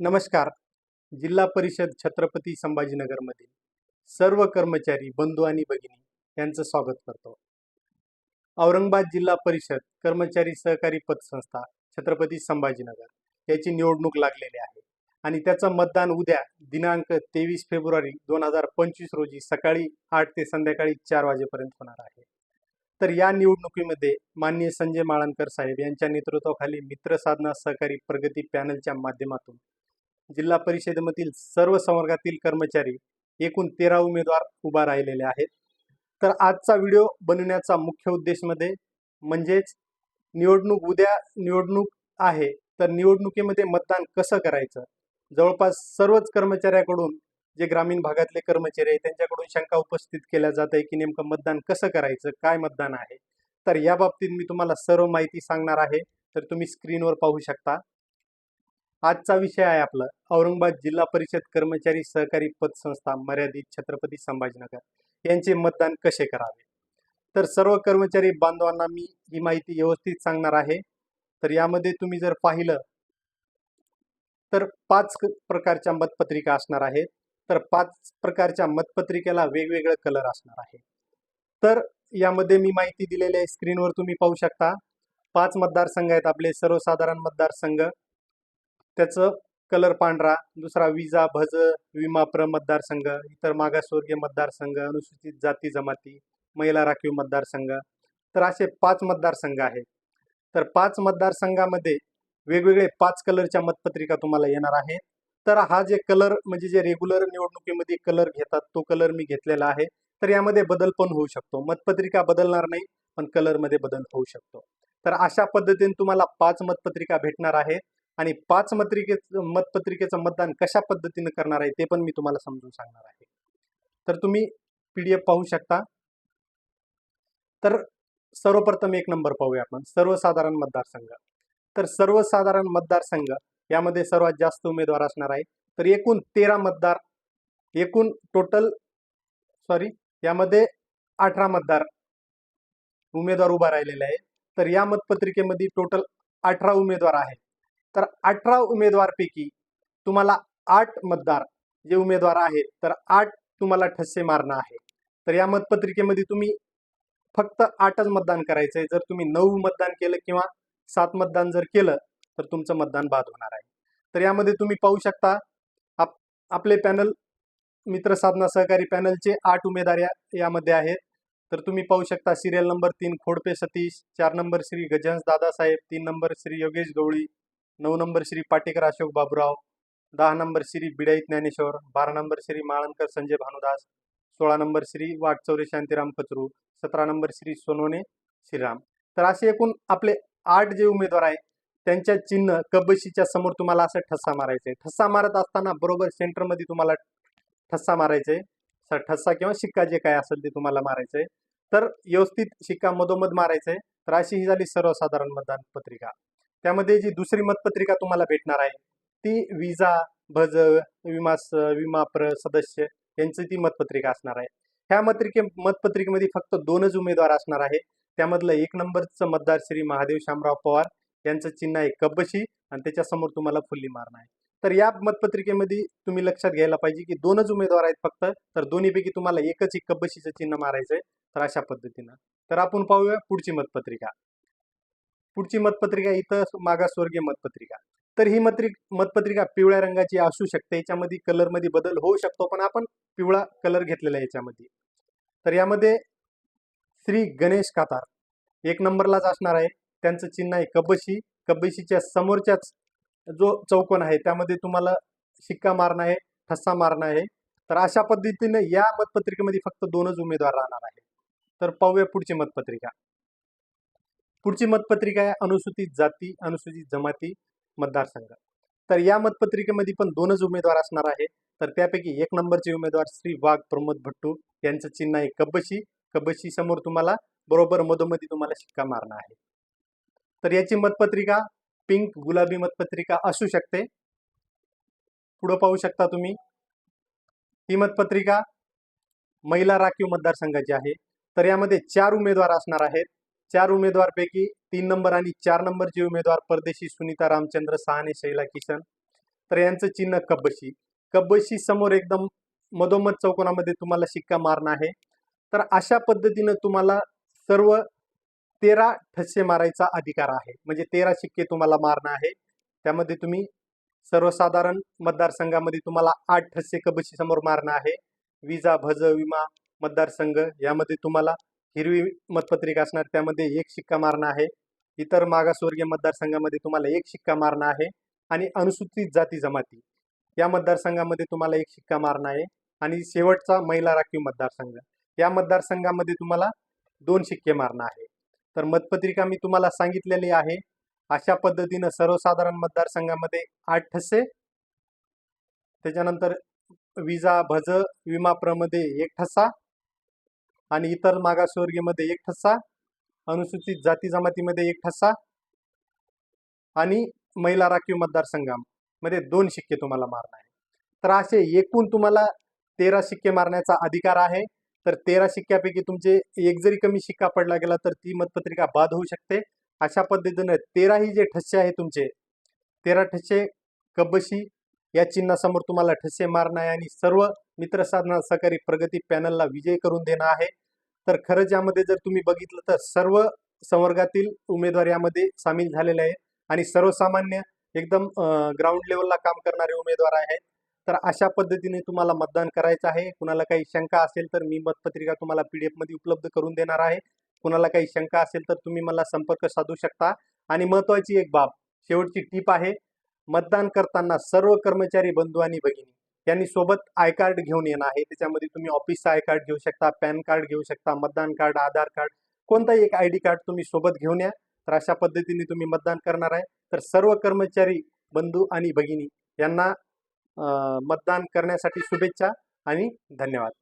नमस्कार. जिल्हा परिषद छत्रपती संभाजीनगरमधील सर्व कर्मचारी बंधू आणि भगिनी यांचं स्वागत करतो. औरंगाबाद जिल्हा परिषद कर्मचारी सहकारी पतसंस्था छत्रपती संभाजीनगर याची निवडणूक लागलेली आहे आणि त्याचं मतदान उद्या दिनांक तेवीस फेब्रुवारी दोन हजार पंचवीस रोजी सकाळी आठ ते संध्याकाळी चार वाजेपर्यंत होणार आहे. तर या निवडणुकीमध्ये माननीय संजय माळणकर साहेब यांच्या नेतृत्वाखाली मित्र साधना सहकारी प्रगती पॅनलच्या माध्यमातून जिल्हा परिषदेमधील सर्व संवर्गातील कर्मचारी एकूण तेरा उमेदवार उभा राहिलेले आहेत. तर आजचा व्हिडिओ बनवण्याचा मुख्य उद्देशमध्ये म्हणजेच निवडणूक उद्या निवडणूक आहे तर निवडणुकीमध्ये मतदान कसं करायचं? जवळपास सर्वच कर्मचाऱ्याकडून जे ग्रामीण भागातले कर्मचारी आहेत त्यांच्याकडून शंका उपस्थित केल्या जात आहे की नेमकं मतदान कसं करायचं काय मतदान आहे? तर या बाबतीत मी तुम्हाला सर्व माहिती सांगणार आहे तर तुम्ही स्क्रीनवर पाहू शकता. आजचा विषय आहे आपला. औरंगाबाद जिल्हा परिषद कर्मचारी सहकारी पतसंस्था मर्यादित छत्रपती संभाजीनगर यांचे मतदान कसे करावे? तर सर्व कर्मचारी बांधवांना मी ही माहिती व्यवस्थित सांगणार आहे. तर यामध्ये तुम्ही जर पाहिलं तर पाच प्रकारच्या मतपत्रिका असणार आहेत. तर पाच प्रकारच्या मतपत्रिकेला वेगवेगळं कलर असणार आहे तर यामध्ये मी माहिती दिलेली आहे स्क्रीनवर तुम्ही पाहू शकता. पाच मतदारसंघ आहेत आपले सर्वसाधारण मतदारसंघ. त्याचं कलर पांढरा दुसरा विजा भज विमाप्र मतदारसंघ इतर मागासवर्गीय मतदारसंघ अनुसूचित जाती जमाती महिला राखीव मतदारसंघ. तर असे पाच मतदारसंघ आहेत. तर पाच मतदारसंघामध्ये वेगवेगळे पाच कलरच्या मतपत्रिका तुम्हाला येणार आहेत. तर हा जे कलर म्हणजे जे रेग्युलर निवडणुकीमध्ये कलर घेतात तो कलर मी घेतलेला आहे. तर यामध्ये बदल पण होऊ शकतो. मतपत्रिका बदलणार नाही पण कलरमध्ये बदल होऊ शकतो. तर अशा पद्धतीने तुम्हाला पाच मतपत्रिका भेटणार आहेत. आणि पाच मत्रिकेचं मतपत्रिकेचं मतदान कशा पद्धतीनं करणार आहे ते पण मी तुम्हाला समजून सांगणार आहे. तर तुम्ही पी डी एफ पाहू शकता. तर सर्वप्रथम एक नंबर पाहूया आपण. सर्वसाधारण मतदारसंघ. तर सर्वसाधारण मतदारसंघ यामध्ये सर्वात जास्त उमेदवार असणार आहे. तर एकूण तेरा मतदार एकूण टोटल सॉरी यामध्ये अठरा मतदार उमेदवार उभा राहिलेले आहे तर या मतपत्रिकेमध्ये टोटल अठरा उमेदवार आहेत. तर अठरा उमेदवारपैकी तुम्हाला आठ मतदार जे उमेदवार आहेत तर आठ तुम्हाला ठस्से मारणं आहे. तर या मतपत्रिकेमध्ये तुम्ही फक्त आठच मतदान करायचं आहे जर तुम्ही नऊ मतदान केलं किंवा सात मतदान जर केलं तर तुमचं मतदान बाद होणार आहे. तर यामध्ये तुम्ही पाहू शकता आप आपले पॅनल मित्र साधना सहकारी पॅनलचे आठ उमेदवार या यामध्ये आहेत. तर तुम्ही पाहू शकता सिरियल नंबर तीन खोडपे सतीश चार नंबर श्री गजहंस दादासाहेब तीन नंबर श्री योगेश गवळी नऊ नंबर श्री पाटेकर अशोक बाबुराव दहा नंबर श्री बिडाई ज्ञानेश्वर बारा नंबर श्री माळणकर संजय भानुदास सोळा नंबर श्री वाटचौरे शांतीराम कचरू सतरा नंबर श्री सोनवणे श्रीराम. तर असे एकूण आपले आठ जे उमेदवार आहेत त्यांच्या चिन्ह कबशीच्या समोर तुम्हाला असं ठस्सा मारायचं आहे ठस्सा मारत असताना बरोबर सेंटरमध्ये तुम्हाला ठस्सा मारायचा आहे ठस्सा किंवा शिक्का जे काय असेल ते तुम्हाला मारायचं आहे तर व्यवस्थित शिक्का मधोमध मारायचं आहे तर अशी ही झाली सर्वसाधारण मतदान पत्रिका. त्यामध्ये जी दुसरी मतपत्रिका तुम्हाला भेटणार आहे ती विजा भज विमास विमाप्र सदस्य यांची ती मतपत्रिका असणार आहे. ह्या मतपत्रिके मतपत्रिकेमध्ये फक्त दोनच उमेदवार असणार आहे त्यामधलं एक नंबरचं मतदार श्री महादेव शामराव पवार यांचं चिन्ह आहे कब्बशी आणि त्याच्यासमोर तुम्हाला फुल्ली मारणं आहे. तर या मतपत्रिकेमध्ये तुम्ही लक्षात घ्यायला पाहिजे की दोनच उमेदवार आहेत फक्त तर दोन्हीपैकी तुम्हाला एकच एक कब्बशीचं चिन्ह मारायचं आहे तर अशा पद्धतीनं. तर आपण पाहूया पुढची मतपत्रिका. पुढची मतपत्रिका इथं मागासवर्गीय मतपत्रिका. तर ही मत्रिक मतपत्रिका पिवळ्या रंगाची असू शकते. याच्यामध्ये कलरमध्ये बदल होऊ शकतो पण आपण पिवळा कलर घेतलेला आहे याच्यामध्ये. तर यामध्ये श्री गणेश कातार एक नंबरलाच असणार आहे. त्यांचं चिन्ह आहे कबशी. कबशीच्या समोरच्याच जो चौकोन आहे त्यामध्ये तुम्हाला शिक्का मारणं आहे ठस्सा मारणं आहे. तर अशा पद्धतीने या मतपत्रिकेमध्ये फक्त दोनच उमेदवार राहणार आहे तर पाहूया पुढची मतपत्रिका. पुढची मतपत्रिका आहे अनुसूचित जाती अनुसूचित जमाती मतदारसंघ. तर या मतपत्रिकेमध्ये पण दोनच उमेदवार असणार आहे. तर त्यापैकी एक नंबरचे उमेदवार श्री वाघ प्रमोद भट्टू. यांचं चिन्ह आहे कब्बशी कब्बशी समोर तुम्हाला बरोबर मधोमधी तुम्हाला शिक्का मारणं आहे. तर याची मतपत्रिका पिंक गुलाबी मतपत्रिका असू शकते. पुढं पाहू शकता तुम्ही. ही मतपत्रिका महिला राखीव मतदारसंघाची आहे. तर यामध्ये चार उमेदवार असणार आहेत. चार उमेदवारपैकी तीन नंबर आणि चार नंबरचे उमेदवार परदेशी सुनीता रामचंद्र सहाने शैला किशन. तर यांचं चिन्ह कब्बशी. कब्बशी समोर एकदम मधोमध चौकोनामध्ये तुम्हाला शिक्का मारणं आहे. तर अशा पद्धतीनं तुम्हाला सर्व तेरा ठसे मारायचा अधिकार आहे. म्हणजे तेरा शिक्के तुम्हाला मारणं आहे. त्यामध्ये तुम्ही सर्वसाधारण मतदारसंघामध्ये तुम्हाला आठ ठसे कबशी समोर मारणं आहे. विजा भज विमा मतदारसंघ यामध्ये तुम्हाला हिरवी मतपत्रिका असणार त्यामध्ये एक शिक्का मारणं आहे. इतर मागासवर्गीय मतदारसंघामध्ये तुम्हाला एक शिक्का मारणं आहे आणि अनुसूचित जाती जमाती. या मतदारसंघामध्ये तुम्हाला एक शिक्का मारणं आहे आणि शेवटचा महिला राखीव मतदारसंघ. या मतदारसंघामध्ये तुम्हाला दोन शिक्के मारणं आहे. तर मतपत्रिका मी तुम्हाला सांगितलेली आहे. अशा पद्धतीनं सर्वसाधारण मतदारसंघामध्ये आठ ठसे त्याच्यानंतर विजा भज विमा प्रमध्ये एक ठसा आणि इतर मागासवर्गीयमध्ये एक ठसा अनुसूचित जाती जमातीमध्ये एक ठसा आणि महिला राखीव मतदारसंघामध्ये दोन शिक्के तुम्हाला मारणार आहे. तर असे एकूण तुम्हाला तेरा शिक्के मारण्याचा अधिकार आहे. तर तेरा शिक्क्यापैकी तुमचे एक जरी कमी शिक्का पडला गेला तर ती मतपत्रिका बाद होऊ शकते. अशा पद्धतीनं तेराही जे ठस्से आहे तुमचे तेरा ठसे कब्बशी या चिन्हासमोर तुम्हाला ठसे मारणं आहे आणि सर्व मित्र साधना सहकारी प्रगती पॅनलला विजय करून देणं आहे. तर खरंच यामध्ये जर तुम्ही बघितलं तर सर्व संवर्गातील उमेदवार यामध्ये सामील झालेले आहे आणि सर्वसामान्य एकदम ग्राउंड लेवलला काम करणारे उमेदवार आहेत. तर अशा पद्धतीने तुम्हाला मतदान करायचं आहे. कुणाला काही शंका असेल तर मी मतपत्रिका तुम्हाला पी डी एफमध्ये उपलब्ध करून देणार आहे. कुणाला काही शंका असेल तर तुम्ही मला संपर्क साधू शकता. आणि महत्त्वाची एक बाब शेवटची टीप आहे मतदान करताना सर्व कर्मचारी बंधू आणि भगिनी यांनी सोबत आय कार्ड घेऊन येणं आहे. त्याच्यामध्ये तुम्ही ऑफिसचा आय कार्ड घेऊ शकता पॅन कार्ड घेऊ शकता मतदान कार्ड आधार कार्ड कोणताही एक आय डी कार्ड तुम्ही सोबत घेऊन या. तर अशा पद्धतीने तुम्ही मतदान करणार आहे. तर सर्व कर्मचारी बंधू आणि भगिनी यांना मतदान करण्यासाठी शुभेच्छा आणि धन्यवाद.